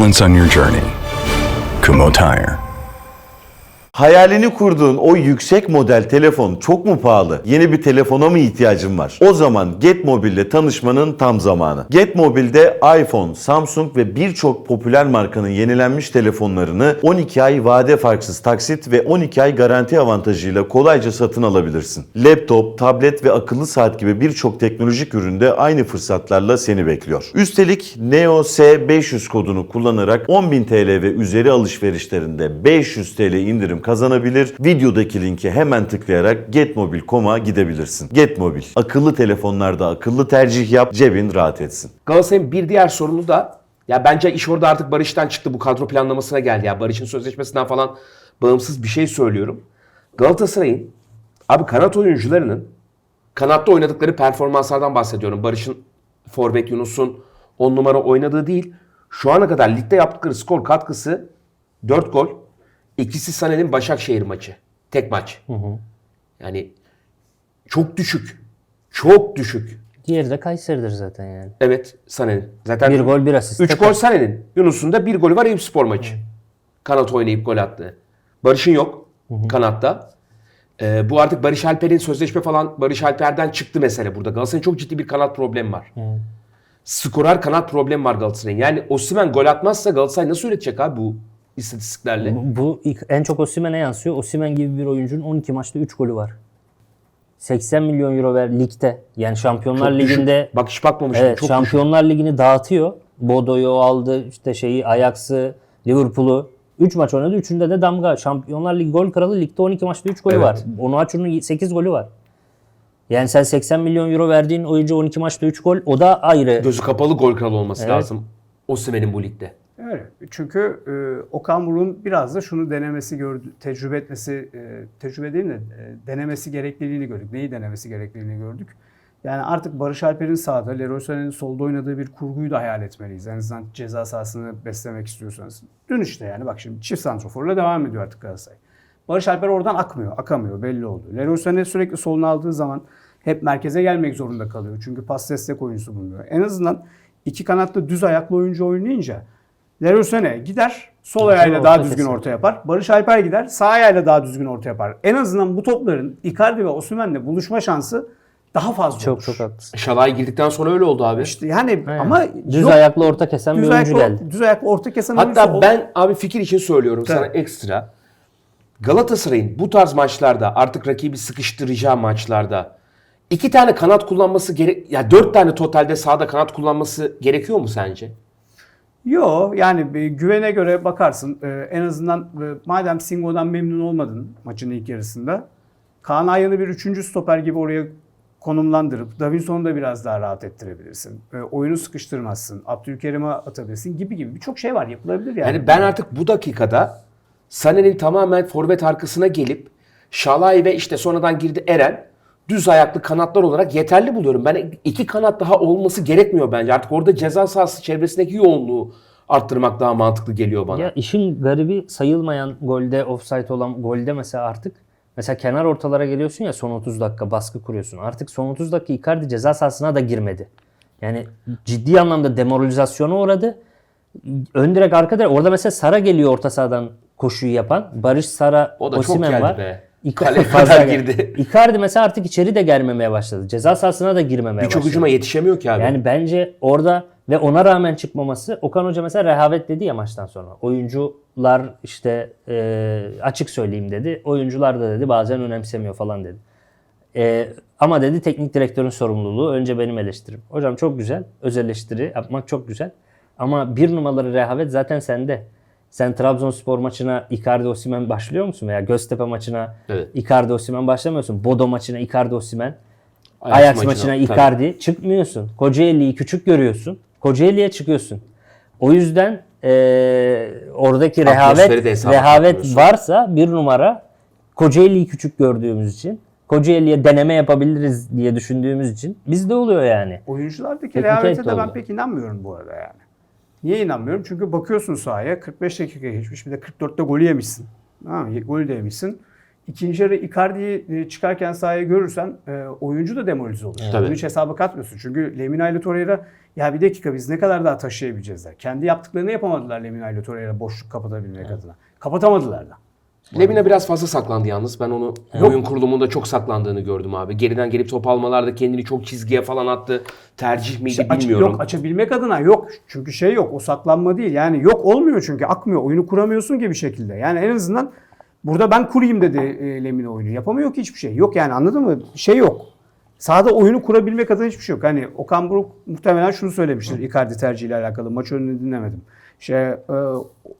excellence on your journey. Kumo Tire. Hayalini kurduğun o yüksek model telefon çok mu pahalı? Yeni bir telefona mı ihtiyacın var? O zaman Getmobil ile tanışmanın tam zamanı. Getmobil'de iPhone, Samsung ve birçok popüler markanın yenilenmiş telefonlarını 12 ay vade farksız taksit ve 12 ay garanti avantajıyla kolayca satın alabilirsin. Laptop, tablet ve akıllı saat gibi birçok teknolojik üründe aynı fırsatlarla seni bekliyor. Üstelik Neo S500 kodunu kullanarak 10.000 TL ve üzeri alışverişlerinde 500 TL indirim kazanabilir. Videodaki linki hemen tıklayarak getmobil.com'a gidebilirsin. Getmobil. Akıllı telefonlarda akıllı tercih yap, cebin rahat etsin. Galatasaray'ın bir diğer sorunu da ya bence iş orada artık Barış'tan çıktı bu kadro planlamasına geldi ya. Barış'ın sözleşmesinden falan bağımsız bir şey söylüyorum. Galatasaray'ın abi kanat oyuncularının kanatta oynadıkları performanslardan bahsediyorum. Barış'ın Forvet Yunus'un 10 numara oynadığı değil. Şu ana kadar ligde yaptıkları skor katkısı 4 gol. İkisi Sané'nin Başakşehir maçı. Tek maç. Yani çok düşük. Çok düşük. Diğeri de Kayseri'dir zaten yani. Evet Sané'nin. Zaten Bir gol bir asist. 3 gol Sané'nin. Yunus'un da bir golü var Eyüp Spor maçı. Kanat oynayıp gol attı. Barış'ın yok kanatta. Ee, bu artık Barış Alper'in sözleşme falan Barış Alper'den çıktı mesele burada. Galatasaray'ın çok ciddi bir kanat problemi var. Skorer kanat problemi var Galatasaray'ın. Yani Osimhen gol atmazsa Galatasaray nasıl üretecek abi bu istatistiklerle? Bu, bu ilk- en çok Osimhen'e yansıyor. Osimhen gibi bir oyuncunun 12 maçta 3 golü var. 80 milyon euro ver ligde. Yani Şampiyonlar Çok düşük. Ligi'nde Bak hiç bakmamıştım. evet, çok Şampiyonlar Ligi'ni dağıtıyor. Bodo'yu aldı, işte şeyi Ajax'ı, Liverpool'u. 3 maç oynadı. Üçünde de damga. Şampiyonlar Ligi gol kralı. Ligde 12 maçta 3 golü Evet. var. Onuachu'nun 8 golü var. Yani sen 80 milyon euro verdiğin oyuncu 12 maçta 3 gol. O da ayrı. Gözü kapalı gol kralı olması Evet. lazım. Osimhen'in bu ligde. Öyle. Çünkü e, Okan Buruk'un biraz da şunu denemesi gördü, tecrübe etmesi, e, tecrübe değil de e, denemesi gerekliliğini gördük. Neyi denemesi gerekliliğini gördük. Yani artık Barış Alper'in sağda, Leroy Sané'nin solda oynadığı bir kurguyu da hayal etmeliyiz. En azından ceza sahasını beslemek istiyorsanız. Dün işte yani bak şimdi çift santroforla devam ediyor artık Galatasaray. Barış Alper oradan akmıyor, akamıyor belli oldu. Leroy Sané sürekli soluna aldığı zaman hep merkeze gelmek zorunda kalıyor. Çünkü pas destek oyuncusu bulunuyor. En azından iki kanatlı düz ayaklı oyuncu oynayınca Leroy Sané gider sol ayağıyla daha düzgün kesin. orta yapar. Barış Alper gider sağ ayağıyla daha düzgün orta yapar. En azından bu topların Icardi ve Osimhen'le buluşma şansı daha fazla Çok olur. çok haklısın. Şalay girdikten sonra öyle oldu abi. İşte yani Aynen. ama düz yok, ayaklı orta kesen bir düz oyuncu ayaklı, geldi. düz ayaklı orta kesen oyuncu Hatta ben abi fikir için söylüyorum sana Tabii. ekstra. Galatasaray'ın bu tarz maçlarda artık rakibi sıkıştıracağı maçlarda iki tane kanat kullanması gerek ya dört tane totalde sahada kanat kullanması gerekiyor mu sence? Yo yani güvene göre bakarsın. Ee, en azından e, madem Singo'dan memnun olmadın maçın ilk yarısında. Kaan Ayhan'ı bir üçüncü stoper gibi oraya konumlandırıp Davinson'u da biraz daha rahat ettirebilirsin. Ee, oyunu sıkıştırmazsın. Abdülkerim'e atabilirsin gibi gibi birçok şey var yapılabilir yani. Yani ben artık bu dakikada Sané'nin tamamen forvet arkasına gelip Şalay ve işte sonradan girdi Eren düz ayaklı kanatlar olarak yeterli buluyorum. Ben iki kanat daha olması gerekmiyor bence. Artık orada ceza sahası çevresindeki yoğunluğu arttırmak daha mantıklı geliyor bana. Ya işin garibi sayılmayan golde offside olan golde mesela artık mesela kenar ortalara geliyorsun ya son 30 dakika baskı kuruyorsun. Artık son 30 dakika Icardi ceza sahasına da girmedi. Yani ciddi anlamda demoralizasyona uğradı. Ön direk arka direk. Orada mesela Sara geliyor orta sahadan koşuyu yapan. Barış Sara, O da çok Osimhen geldi var. be. Icardi Kaleye fazla kadar girdi. Icardi mesela artık içeri de gelmemeye başladı. Ceza sahasına da girmemeye Birçok başladı. hücuma yetişemiyor ki abi. Yani bence orada ve ona rağmen çıkmaması Okan Hoca mesela rehavet dedi ya maçtan sonra. Oyuncular işte e, açık söyleyeyim dedi. Oyuncular da dedi bazen önemsemiyor falan dedi. E, ama dedi teknik direktörün sorumluluğu önce benim eleştirim. Hocam çok güzel. Öz eleştiri yapmak çok güzel. Ama bir numaralı rehavet zaten sende. Sen Trabzonspor maçına Icardi Osimhen başlıyor musun? Veya Göztepe maçına Evet. Icardi Osimhen başlamıyorsun. Bodo maçına Icardi Osimhen. Ajax Ajax, maçına, maçına tabii. Icardi çıkmıyorsun. Kocaeli'yi küçük görüyorsun. Kocaeli'ye çıkıyorsun. O yüzden eee, oradaki rehavet rehavet varsa bir numara Kocaeli'yi küçük gördüğümüz için Kocaeli'ye deneme yapabiliriz diye düşündüğümüz için bizde oluyor yani. Oyunculardaki Teknik rehavete de ben pek inanmıyorum bu arada yani. Niye inanmıyorum? Çünkü bakıyorsun sahaya 45 dakika geçmiş bir de 44'te golü yemişsin. Tamam mı? Golü de yemişsin. İkinci yarı Icardi'yi e, çıkarken sahaya görürsen e, oyuncu da demoralize olur. Tabii. Bunu hiç hesaba katmıyorsun. Çünkü Lemina ile Torreira ya bir dakika biz ne kadar daha taşıyabileceğiz der. Kendi yaptıklarını yapamadılar Lemina ile Torreira boşluk kapatabilmek adına. Kapatamadılar da. Lemina biraz fazla saklandı yalnız. Ben onu oyun kurulumunda çok saklandığını gördüm abi. Geriden gelip top almalarda kendini çok çizgiye falan attı. Tercih miydi İşte aç- bilmiyorum. yok açabilmek adına yok. Çünkü şey yok. O saklanma değil. Yani yok olmuyor çünkü akmıyor. Oyunu kuramıyorsun ki bir şekilde. Yani en azından burada ben kurayım dedi e, Lemina oyunu. Yapamıyor ki hiçbir şey. Yok yani anladın mı? Şey yok. Sahada oyunu kurabilmek adına hiçbir şey yok. Hani Okan Buruk muhtemelen şunu söylemiştir Icardi tercihiyle alakalı. Maç önünü dinlemedim. Şey, e,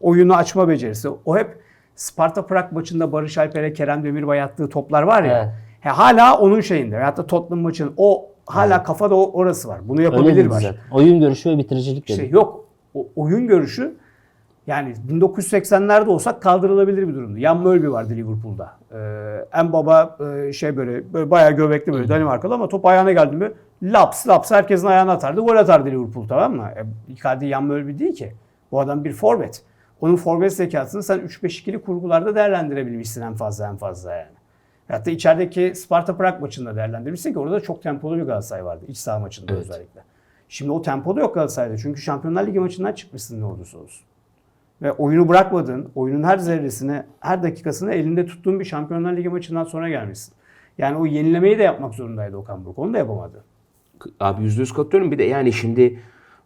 oyunu açma becerisi. O hep Sparta Prag maçında Barış Alper'e Kerem Demirbay attığı toplar var ya. Evet. He, hala onun şeyinde. Veyahut da Tottenham maçının o hala kafada o, orası var. Bunu yapabilir dedi var. Oyun görüşü ve bitiricilik dedi. İşte yok. O, oyun görüşü yani 1980'lerde olsak kaldırılabilir bir durumdu. Jan Mölby vardı Liverpool'da. Ee, en baba e, şey böyle, böyle bayağı göbekli böyle Danimarkalı ama top ayağına geldi mi laps laps herkesin ayağına atardı. Gol atardı Liverpool tamam mı? E, Icardi Jan Mölby değil ki. Bu adam bir forvet. Onun forvet zekasını sen 3-5-2'li kurgularda değerlendirebilmişsin en fazla en fazla yani. Hatta içerideki Sparta Prag maçında değerlendirmişsin ki orada çok tempolu bir Galatasaray vardı. iç saha maçında özellikle. Şimdi o tempo da yok Galatasaray'da. Çünkü Şampiyonlar Ligi maçından çıkmışsın ne olursa olsun. Ve oyunu bırakmadın. Oyunun her zerresini, her dakikasını elinde tuttuğun bir Şampiyonlar Ligi maçından sonra gelmişsin. Yani o yenilemeyi de yapmak zorundaydı Okan Buruk. Onu da yapamadı. Abi yüzde yüz katılıyorum. Bir de yani şimdi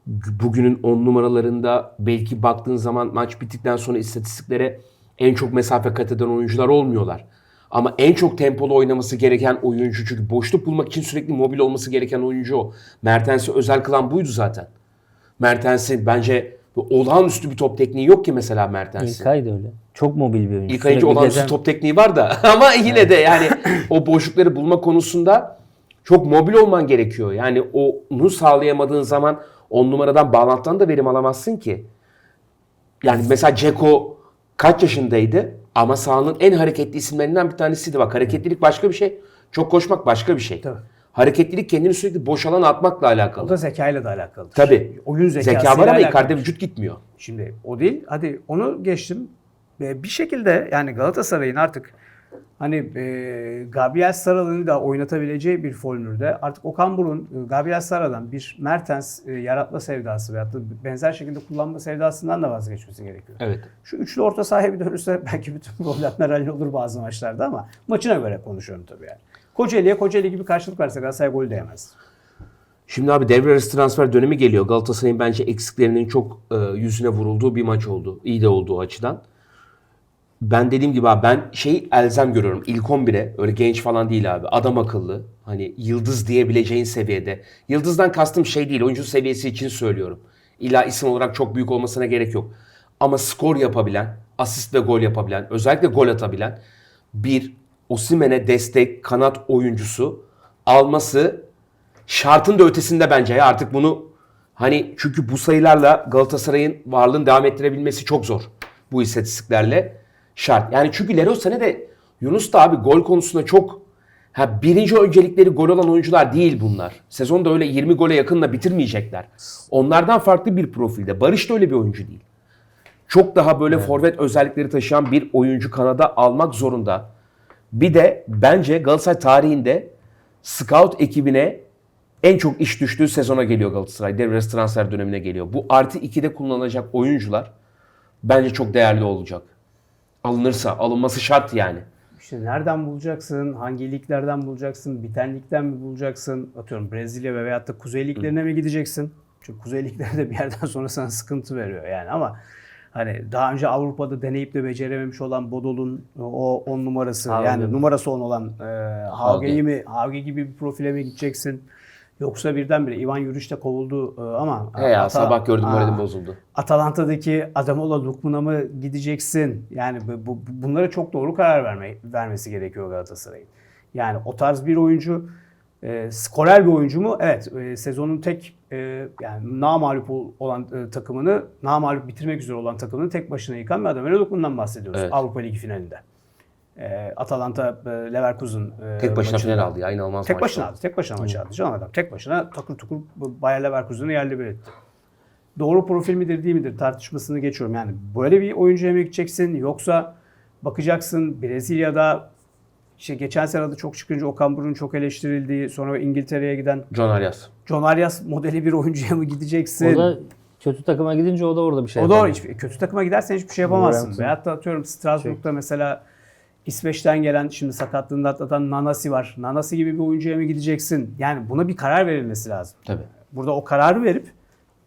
bugünün 10 numaralarında belki baktığın zaman maç bittikten sonra istatistiklere en çok mesafe kat eden oyuncular olmuyorlar. Ama en çok tempolu oynaması gereken oyuncu çünkü boşluk bulmak için sürekli mobil olması gereken oyuncu o. Mertens'i özel kılan buydu zaten. Mertens'in bence olağanüstü bir top tekniği yok ki mesela Mertens'in. İlkay da öyle. Çok mobil bir oyuncu. İlk ayıcı Sürekli olağanüstü gezen- top tekniği var da ama yine de yani o boşlukları bulma konusunda çok mobil olman gerekiyor. Yani onu sağlayamadığın zaman on numaradan bağlantıdan da verim alamazsın ki. Yani mesela Ceko kaç yaşındaydı ama sahanın en hareketli isimlerinden bir tanesiydi. Bak hareketlilik başka bir şey. Çok koşmak başka bir şey. Tabii. Hareketlilik kendini sürekli boş alan atmakla O alakalı. da zekayla da alakalı. Tabii. Oyun zekasıyla Zeka var ama. Icardi vücut gitmiyor. Şimdi o değil. Hadi onu geçtim. Ve bir şekilde yani Galatasaray'ın artık hani e, Gabriel Saralı'nı da oynatabileceği bir formülde artık Okan Buruk'un e, Gabriel Sara'dan bir Mertens e, yaratma sevdası veyahut da benzer şekilde kullanma sevdasından da vazgeçmesi gerekiyor. Evet. Şu üçlü orta sahaya bir dönürse belki bütün problemler hallolur bazı maçlarda ama maçına göre konuşuyorum tabii yani. Kocaeli'ye Kocaeli gibi karşılık verse Galatasaray gol de yemez. Şimdi abi devre arası transfer dönemi geliyor. Galatasaray'ın bence eksiklerinin çok e, yüzüne vurulduğu bir maç oldu. İyi de olduğu açıdan. Ben dediğim gibi abi ben şey elzem görüyorum. İlk 11'e öyle genç falan değil abi. Adam akıllı. Hani yıldız diyebileceğin seviyede. Yıldızdan kastım şey değil. Oyuncu seviyesi için söylüyorum. İlla isim olarak çok büyük olmasına gerek yok. Ama skor yapabilen, asist ve gol yapabilen, özellikle gol atabilen bir Osimhen'e destek kanat oyuncusu alması şartın da ötesinde bence ya artık bunu hani çünkü bu sayılarla Galatasaray'ın varlığını devam ettirebilmesi çok zor. Bu istatistiklerle şart. Yani çünkü Leroy Sané de Yunus da abi gol konusunda çok ha birinci öncelikleri gol olan oyuncular değil bunlar. Sezonda öyle 20 gole yakınla bitirmeyecekler. Onlardan farklı bir profilde. Barış da öyle bir oyuncu değil. Çok daha böyle forvet özellikleri taşıyan bir oyuncu kanada almak zorunda. Bir de bence Galatasaray tarihinde scout ekibine en çok iş düştüğü sezona geliyor Galatasaray. Devre arası transfer dönemine geliyor. Bu artı 2'de kullanılacak oyuncular bence çok değerli olacak. Alınırsa, alınması şart yani. İşte nereden bulacaksın? Hangi liglerden bulacaksın? Biten ligden mi bulacaksın? Atıyorum Brezilya ve veyahut da Kuzey liglerine mi gideceksin? Çünkü Kuzey liglerde bir yerden sonra sana sıkıntı veriyor yani ama hani daha önce Avrupa'da deneyip de becerememiş olan Bodol'un o 10 numarası Hauge. yani numarası 10 olan e, Hauge'yi Hauge. mi Hauge gibi bir profile mi gideceksin? Yoksa birdenbire Ivan Yuriç de kovuldu e, ama He ya Ata- sabah gördüm moralim bozuldu. Atalanta'daki Adamola Lukman'a mı gideceksin? Yani bu, bu- bunlara çok doğru karar verme, vermesi gerekiyor Galatasaray'ın. Yani o tarz bir oyuncu, e, skorer bir oyuncu mu? Evet, e, sezonun tek e, yani namağlup ol- olan e, takımını, namağlup bitirmek üzere olan takımını tek başına yıkan bir Adamola Lukman'dan bahsediyoruz Evet. Avrupa Ligi finalinde. E, Atalanta e, Leverkusen e, Tek başına maçında. final aldı ya inanılmaz Tek maçtı. başına aldı. Tek başına maçı aldı. Can adam tek başına takır tukur Bayer Leverkusen'ı yerle bir etti. Doğru profil midir değil midir tartışmasını geçiyorum. Yani böyle bir oyuncuya mı gideceksin yoksa bakacaksın Brezilya'da işte geçen sene adı çok çıkınca Okan Buruk'un çok eleştirildiği sonra İngiltere'ye giden John Arias. John Arias modeli bir oyuncuya mı gideceksin? O da kötü takıma gidince o da orada bir şey O da yapamıyor. kötü takıma gidersen hiçbir şey yapamazsın. Veyahut da atıyorum Strasbourg'da mesela İsveç'ten gelen şimdi sakatlığında atlatan Nanasi var. Nanasi gibi bir oyuncuya mı gideceksin? Yani buna bir karar verilmesi lazım. Tabii. Burada o kararı verip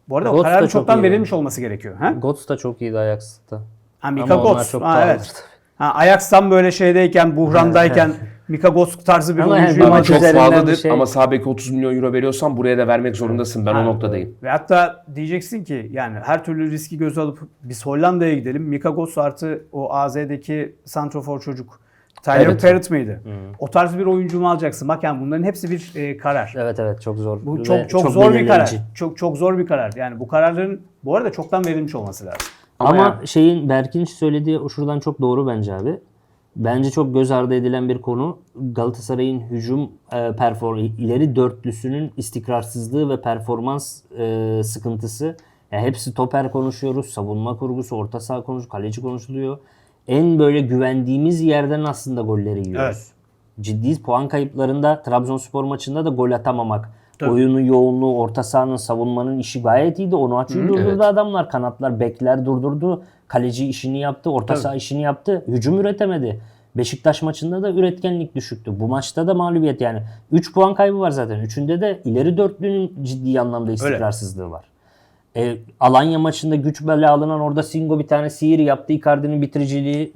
bu arada o de kararın çok çoktan iyi verilmiş olması gerekiyor. Ha? Götze da çok iyiydi Ajax'ta. Ha, Mika Ama onlar Götze. çok Ha, evet. Ha, Ajax'tan böyle şeydeyken, buhrandayken Mika Götze tarzı bir Ama oyuncuyu yani Ama çok bir şey- ama sağ beke 30 milyon euro veriyorsan buraya da vermek zorundasın. Ben o noktadayım. Ve hatta diyeceksin ki yani her türlü riski göze alıp biz Hollanda'ya gidelim. Mika Götze artı o AZ'deki Santrofor çocuk. Tyler Evet. Parrott mıydı? O tarz bir oyuncu mu alacaksın? Bak yani bunların hepsi bir e, karar. Evet evet çok zor. Bu Ve çok çok, zor bir karar. belirleyici. Çok çok zor bir karar. Yani bu kararların bu arada çoktan verilmiş olması lazım. Ama Ama, yani- şeyin Berk'in söylediği o şuradan çok doğru bence abi. Bence çok göz ardı edilen bir konu Galatasaray'ın hücum e, perform ileri dörtlüsünün istikrarsızlığı ve performans e, sıkıntısı. Ya hep stoper konuşuyoruz, savunma kurgusu, orta saha konuşuyoruz, kaleci konuşuluyor. En böyle güvendiğimiz yerden aslında golleri yiyoruz. Evet. Ciddi puan kayıplarında Trabzonspor maçında da gol atamamak. Oyunun yoğunluğu, orta sahanın, savunmanın işi gayet iyiydi. Onu açıyı durdurdu evet. adamlar. Kanatlar, bekler durdurdu. Kaleci işini yaptı, orta saha işini yaptı. Hücum üretemedi. Beşiktaş maçında da üretkenlik düşüktü. Bu maçta da mağlubiyet yani. 3 puan kaybı var zaten. Üçünde de ileri dörtlünün ciddi anlamda istikrarsızlığı var. E, Alanya maçında güç bela alınan orada Singo bir tane sihir yaptı. Icardi'nin bitiriciliği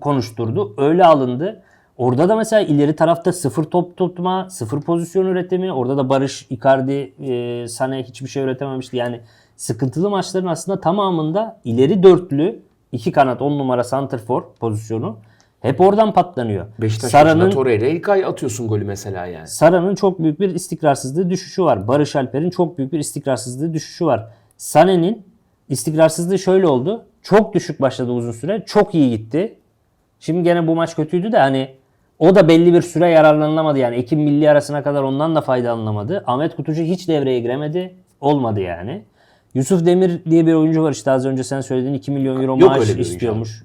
konuşturdu. Öyle alındı. Orada da mesela ileri tarafta sıfır top tutma, sıfır pozisyon üretimi. Orada da Barış, Icardi, e, Sane hiçbir şey üretememişti. Yani sıkıntılı maçların aslında tamamında ileri dörtlü, iki kanat, on numara santrfor pozisyonu hep oradan patlanıyor. Beşiktaş Sara'nın Torreira ilk ay atıyorsun golü mesela yani. Sara'nın çok büyük bir istikrarsızlığı düşüşü var. Barış Alper'in çok büyük bir istikrarsızlığı düşüşü var. Sané'nin istikrarsızlığı şöyle oldu. Çok düşük başladı uzun süre. Çok iyi gitti. Şimdi gene bu maç kötüydü de hani o da belli bir süre yararlanılamadı. Yani Ekim milli arasına kadar ondan da faydalanılamadı. Ahmet Kutucu hiç devreye giremedi. Olmadı yani. Yusuf Demir diye bir oyuncu var işte az önce sen söylediğin 2 milyon euro Yok maaş öyle bir oyuncu istiyormuş.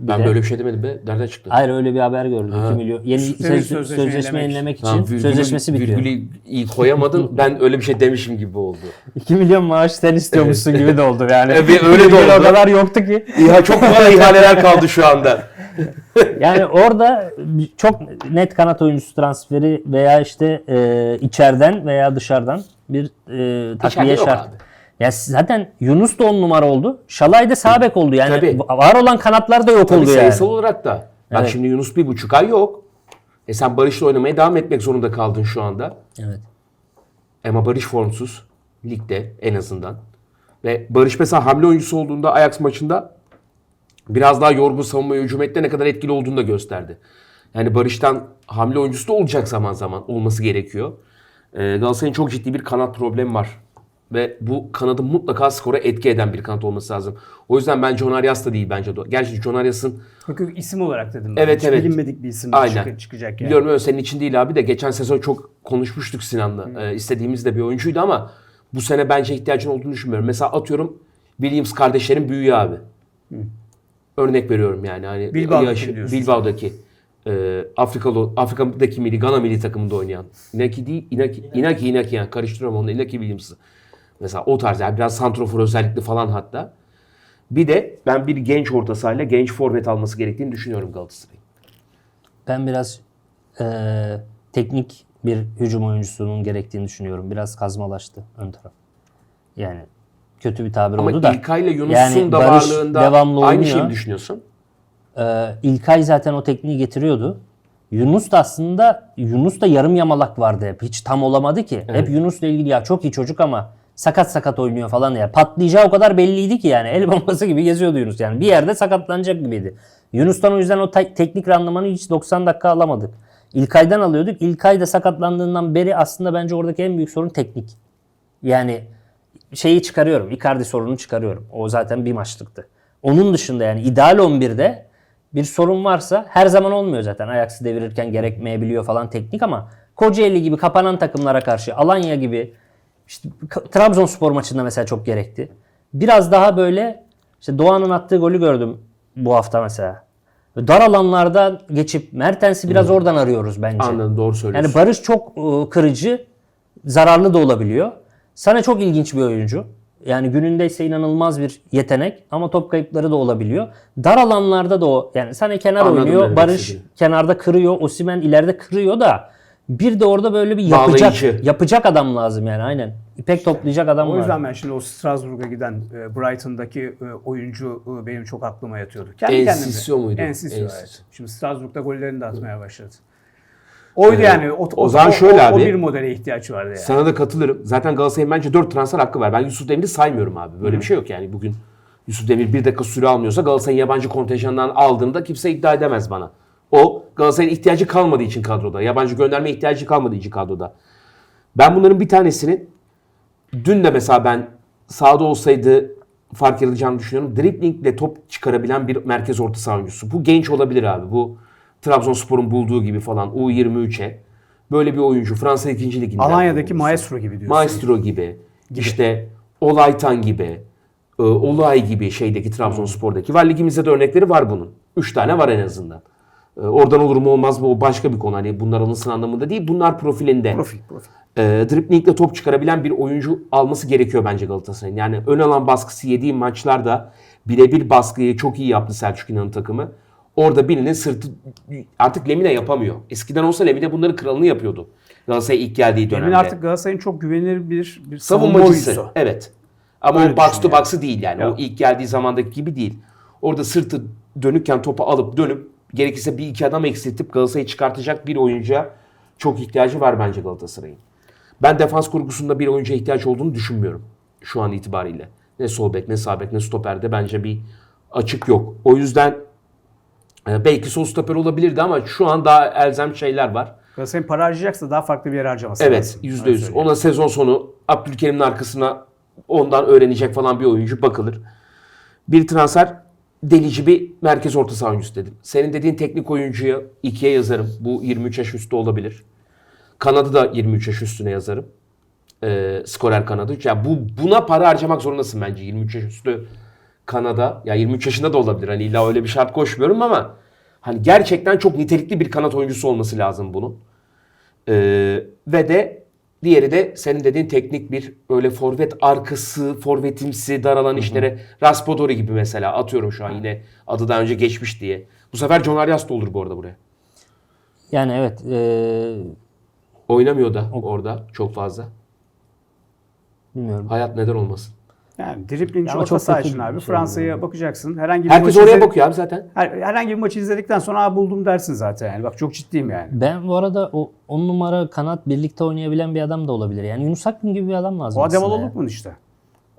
Ben de. böyle bir şey demedim be. Nereden çıktı? Hayır öyle bir haber gördüm. 2 milyon. Yeni sözleşme sözleşme yenilemek için Tamam, virgülü- sözleşmesi bitiyor. Virgülü iyi koyamadın. ben öyle bir şey demişim gibi oldu. 2 milyon maaş sen istiyormuşsun gibi de oldu yani. Evet, öyle de oldu. O kadar yoktu ki. İha çok fazla ihaleler kaldı şu anda. Yani orada çok net kanat oyuncusu transferi veya işte e, içeriden veya dışarıdan bir e, takviye şart. abi. Ya zaten Yunus da on numara oldu. Şalay da sağ bek oldu. Yani Tabii. var olan kanatlar da yok Tabii oldu yani. sayısal olarak da. Bak Evet. şimdi Yunus bir buçuk ay yok. E sen Barış'la oynamaya devam etmek zorunda kaldın şu anda. Evet. Ama Barış formsuz. Ligde en azından. Ve Barış mesela hamle oyuncusu olduğunda Ajax maçında biraz daha yorgun savunmaya hücum ettiğinde ne kadar etkili olduğunu da gösterdi. Yani Barış'tan hamle oyuncusu da olacak zaman zaman olması gerekiyor. Ee, Galatasaray'ın çok ciddi bir kanat problemi var. Ve bu kanadın mutlaka skora etki eden bir kanat olması lazım. O yüzden ben John Arias da değil bence. Gerçi John Arias'ın Yok yok isim olarak dedim ben. Evet, Hiç evet. bilinmedik bir isim Aynen. çık- çıkacak yani. Biliyorum öyle senin için değil abi de geçen sezon çok konuşmuştuk Sinan'la. Ee, istediğimiz de bir oyuncuydu ama bu sene bence ihtiyacın olduğunu düşünmüyorum. Mesela atıyorum Williams kardeşlerin büyüğü abi. Örnek veriyorum yani. Hani Bilbao'daki diyorsun. Bilbao'daki. E, Afrikalı, Afrika'daki milli, Gana milli takımında oynayan. Inaki değil, Inaki, Inaki, Inaki yani karıştırıyorum onunla. Inaki Williams'ı. Mesela o tarz yani biraz santrofor özellikli falan hatta. Bir de ben bir genç orta sahayla genç forvet alması gerektiğini düşünüyorum Galatasaray'ın. Ben biraz e, teknik bir hücum oyuncusunun gerektiğini düşünüyorum. Biraz kazmalaştı ön taraf. Yani kötü bir tabir Ama oldu da. İlkay ile Yunus'un Yani da Barış varlığında devamlı aynı oynuyor. şeyi mi düşünüyorsun? Ee, İlkay zaten o tekniği getiriyordu. Yunus da aslında Yunus da yarım yamalak vardı hep. Hiç tam olamadı ki. Hep Yunus'la ilgili ya çok iyi çocuk ama sakat sakat oynuyor falan ya. Patlayacağı o kadar belliydi ki yani. El bombası gibi geziyordu Yunus yani. Bir yerde sakatlanacak gibiydi. Yunus'tan o yüzden o te- teknik randımanı hiç 90 dakika alamadık. İlkay'dan alıyorduk. İlkay da sakatlandığından beri aslında bence oradaki en büyük sorun teknik. Yani şeyi çıkarıyorum. Icardi sorunu çıkarıyorum. O zaten bir maçlıktı. Onun dışında yani ideal 11'de bir sorun varsa her zaman olmuyor zaten. Ajax'ı devirirken gerekmeyebiliyor falan teknik ama Kocaeli gibi kapanan takımlara karşı Alanya gibi işte Trabzonspor maçında mesela çok gerekti. Biraz daha böyle işte Doğan'ın attığı golü gördüm bu hafta mesela. Dar alanlarda geçip Mertens'i biraz oradan arıyoruz bence. Anladım doğru söylüyorsun. Yani Barış çok e, kırıcı, zararlı da olabiliyor. Sana çok ilginç bir oyuncu. Yani günündeyse inanılmaz bir yetenek ama top kayıpları da olabiliyor. Dar alanlarda da o yani sana kenar Anladım oynuyor. Barış istediğini. kenarda kırıyor. Osimhen ileride kırıyor da bir de orada böyle bir yapacak Bağlayıcı. yapacak adam lazım yani aynen. İpek toplayacak adam O yüzden lazım. ben şimdi o Strasbourg'a giden e, Brighton'daki e, oyuncu e, benim çok aklıma yatıyordu. Kendi Ensisio kendime. muydu? Ensisio, Ensisio. evet. Şimdi Strasbourg'da gollerini de atmaya başladı. Oydu yani. O, o zaman şöyle o, abi. O bir modele ihtiyaç vardı yani. Sana da katılırım. Zaten Galatasaray'ın bence 4 transfer hakkı var. Ben Yusuf Demir'i saymıyorum abi. Böyle bir şey yok yani. Bugün Yusuf Demir bir dakika süre almıyorsa Galatasaray'ın yabancı kontenjanından aldığında kimse iddia edemez bana. O Galatasaray'ın ihtiyacı kalmadığı için kadroda. Yabancı gönderme ihtiyacı kalmadığı için kadroda. Ben bunların bir tanesinin dün de mesela ben sahada olsaydı fark yaratacağını düşünüyorum. Driblingle top çıkarabilen bir merkez orta saha oyuncusu. Bu genç olabilir abi. Bu Trabzonspor'un bulduğu gibi falan U23'e. Böyle bir oyuncu. Fransa 2. liginden. Alanya'daki maestro gibi diyorsun. Maestro gibi, işte Olaytan gibi, e, Olay gibi şeydeki Trabzonspor'daki var. Ligimizde de örnekleri var bunun. Üç tane var en azından. E, Oradan olur mu olmaz mı o başka bir konu. Hani bunlar alınsın anlamında değil. Bunlar profilinde. Profil, profil. E, driblingle top çıkarabilen bir oyuncu alması gerekiyor bence Galatasaray'ın. Yani ön alan baskısı yediği maçlarda birebir baskıyı çok iyi yaptı Selçuk İnan'ın takımı. Orada birinin sırtı artık Lemine yapamıyor. Eskiden olsa Lemine bunların kralını yapıyordu. Galatasaray ilk geldiği dönemde. Emin artık Galatasaray'ın çok güvenilir bir, bir savunma savunmacısı. oyuncusu. Evet. Ama Öyle o box to box'ı değil yani. O Yok. ilk geldiği zamandaki gibi değil. Orada sırtı dönükken topu alıp dönüp gerekirse bir iki adam eksiltip Galatasaray'ı çıkartacak bir oyuncuya çok ihtiyacı var bence Galatasaray'ın. Ben defans kurgusunda bir oyuncuya ihtiyaç olduğunu düşünmüyorum şu an itibariyle. Ne sol bek, ne sağ bek, ne stoperde bence bir açık yok. O yüzden e, belki sol stoper olabilirdi ama şu an daha elzem şeyler var. Galatasaray'ın para harcayacaksa daha farklı bir yere harcaması Evet lazım. yüz. söyleyeyim. Ona sezon sonu Abdülkerim'in arkasına ondan öğrenecek falan bir oyuncu bakılır. Bir transfer delici bir merkez orta saha oyuncusu dedim. Senin dediğin teknik oyuncuyu ikiye yazarım. Bu 23 yaş üstü olabilir. Kanadı da 23 yaş üstüne yazarım. Ee, skorer kanadı. Yani bu buna para harcamak zorundasın bence. 23 yaş üstü Kanada. Ya 23 yaşında da olabilir. Hani illa öyle bir şart koşmuyorum ama hani gerçekten çok nitelikli bir kanat oyuncusu olması lazım bunun. Ee, ve de diğeri de senin dediğin teknik bir böyle forvet arkası, forvetimsi, dar alan işlere Raspadori gibi mesela atıyorum şu an yine adı daha önce geçmiş diye. Bu sefer John Arias da olur bu arada buraya. Yani evet e, Oynamıyor da orada çok fazla. bilmiyorum. Hayat neden olmasın? Yani driblingci Ama orta çok saha için abi şey Fransa'ya yani. bakacaksın. Herhangi bir Herkes maçı oraya izle- bakıyor abi zaten. Her, herhangi bir maçı izledikten sonra Aa, buldum dersin zaten yani. Bak çok ciddiyim yani. Ben bu arada o 10 numara kanat birlikte oynayabilen bir adam da olabilir. Yani Yunus Akgün gibi bir adam lazım O ya. Lukman işte.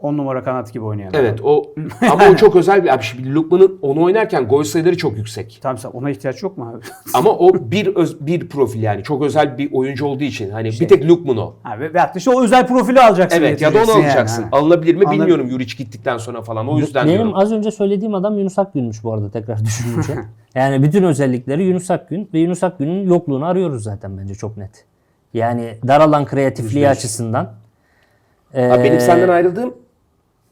10 numara kanat gibi oynayan. Evet o ama o çok özel bir abi. Şimdi Lukman'ın onu oynarken gol sayıları çok yüksek. Tamam sen ona ihtiyaç yok mu abi? Ama o bir öz- bir profil yani. Çok özel bir oyuncu olduğu için. Hani bir tek Lukman o. ha, ve, işte o özel profili alacaksın. Evet ya da onu yani, alacaksın. ha. Alınabilir mi Anladım. bilmiyorum Yuriç gittikten sonra falan. O yüzden Benim diyorum. az önce söylediğim adam Yunus Akgün'müş bu arada tekrar düşününce. yani bütün özellikleri Yunus Akgün ve Yunus Akgün'ün yokluğunu arıyoruz zaten bence çok net. Yani dar alan kreatifliği açısından. Abi benim Ee, senden ayrıldığım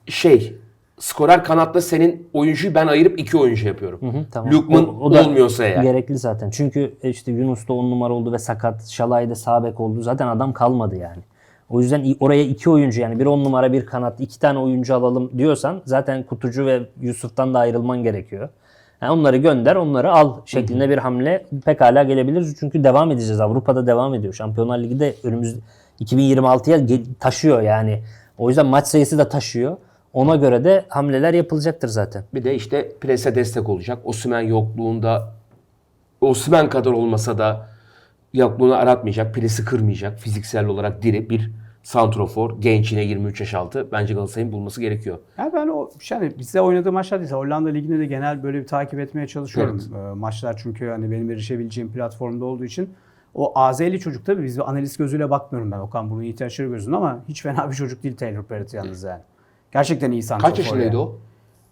şey skorer kanatta senin oyuncuyu ben ayırıp iki oyuncu yapıyorum. Hı, tamam. Lukman O- o da olmuyorsa eğer. Gerekli zaten. Çünkü işte Yunus da 10 numara oldu ve sakat. Şalay da sağ bek oldu. Zaten adam kalmadı yani. O yüzden oraya iki oyuncu yani bir 10 numara bir kanat iki tane oyuncu alalım diyorsan zaten Kutucu ve Yusuf'tan da ayrılman gerekiyor. Yani onları gönder onları al şeklinde bir hamle pekala gelebilir. Çünkü devam edeceğiz. Avrupa'da devam ediyor. Şampiyonlar Ligi de önümüz 2026'ya ge- taşıyor yani. O yüzden maç sayısı da taşıyor. Ona göre de hamleler yapılacaktır zaten. Bir de işte prese destek olacak. Osimhen yokluğunda Osimhen kadar olmasa da yokluğunu aratmayacak, presi kırmayacak, fiziksel olarak diri bir santrofor, genç yine 23 yaş altı bence Galatasaray'ın bulması gerekiyor. Ya ben o yani bizde oynadığı maçlar değil. Hollanda Ligi'nde de genel böyle bir takip etmeye çalışıyorum. Ee, maçlar çünkü hani benim erişebileceğim platformda olduğu için. O Azeli çocuk tabii biz bir analist gözüyle bakmıyorum ben Okan Buruk'un ihtiyaçları gözünde ama hiç fena bir çocuk değil Taylor Perrott yalnız yani. Gerçekten iyi santrafor. Kaç yaşındaydı yani. o?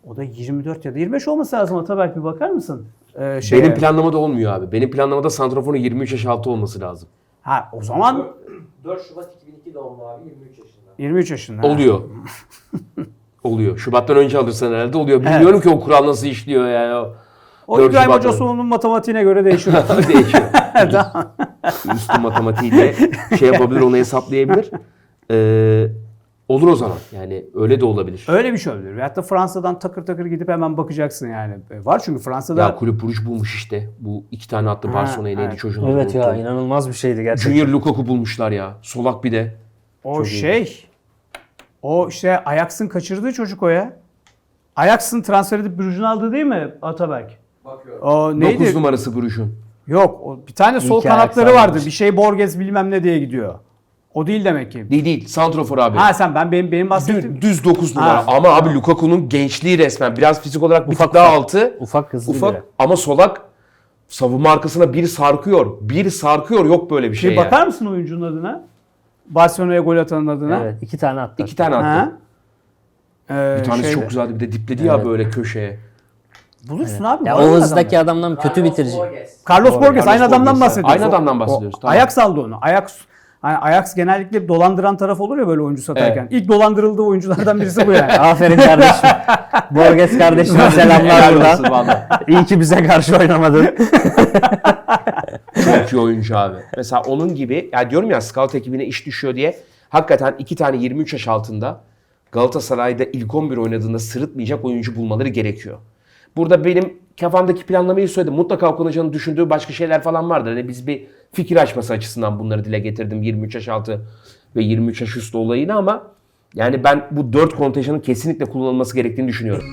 O da 24 ya da 25 olması lazım Atabek bir bakar mısın? Ee, şeye- Benim planlamada olmuyor abi. Benim planlamada santraforun 23 yaş altı olması lazım. Ha o zaman 4 Şubat 2002 doğumlu abi 23 yaşında. 23 yaşında. Oluyor. oluyor. Şubat'tan önce alırsan herhalde oluyor. Bilmiyorum ki o kural nasıl işliyor yani. O O 4 İbrahim Şubat'ta- Hocasoğlu'nun matematiğine göre değişiyor. Değişiyor. Üstün matematiğiyle şey yapabilir, onu hesaplayabilir. Ee, olur o zaman. Yani öyle de olabilir. Öyle bir şey olabilir. Veyahut da Fransa'dan takır takır gidip hemen bakacaksın yani. E, Var çünkü Fransa'da Ya kulüp Bruges bulmuş işte. Bu iki tane attı Barcelona'ya neydi evet. çocuğun Evet adını ya unuttum. inanılmaz bir şeydi gerçekten. Junior Lukaku bulmuşlar ya. Solak bir de. o şey o işte Ajax'ın kaçırdığı çocuk o ya. Ajax'ın transfer edip Brugge'unu aldı değil mi Ataberk? Bakıyorum. O 9 neydi? numarası Bruges'un. Yok. O, bir tane sol ki kanatları vardı. almış. Bir şey Borges bilmem ne diye gidiyor. O değil demek ki. Değil değil. Santrofor abi. Ha sen ben benim benim bahsettiğim Düz, düz 9 numara. Ha. Ama abi Lukaku'nun gençliği resmen. Biraz fizik olarak bir Ufak daha altı. Ufak hızlı Ufak biri. ama solak savunma arkasına bir sarkıyor. Bir sarkıyor. Yok böyle bir şey bir yani. bakar mısın oyuncunun adına? Barcelona'ya gol atanın adına. Evet iki tane attı. İki tane attı. Ha? Ee, Bir tanesi şeyde- çok güzeldi. Bir de dipledi ya böyle köşeye. Bulursun abi. Ya o hızdaki adamdan kötü Carlos bitirici. Borges. Carlos Borges Carlos aynı adamdan Borges. bahsediyoruz. Aynı adamdan bahsediyoruz, tamam. Ajax aldı onu. Ajax hani Ajax genellikle dolandıran taraf olur ya böyle oyuncu satarken. Evet. İlk dolandırıldığı oyunculardan birisi bu yani. Aferin kardeşim. Borges kardeşime selamlar buradan. İyi ki bize karşı oynamadın. Çok iyi oyuncu abi. Mesela onun gibi ya diyorum ya scout ekibine iş düşüyor diye hakikaten iki tane 23 yaş altında Galatasaray'da ilk 11 oynadığında sırıtmayacak oyuncu bulmaları gerekiyor. Burada benim kafamdaki planlamayı söyledim. Mutlaka Okan düşündüğü başka şeyler falan vardır. Hani biz bir fikir açması açısından bunları dile getirdim. 23 yaş altı ve 23 yaş üstü olayını ama yani ben bu 4 kontenjanın kesinlikle kullanılması gerektiğini düşünüyorum.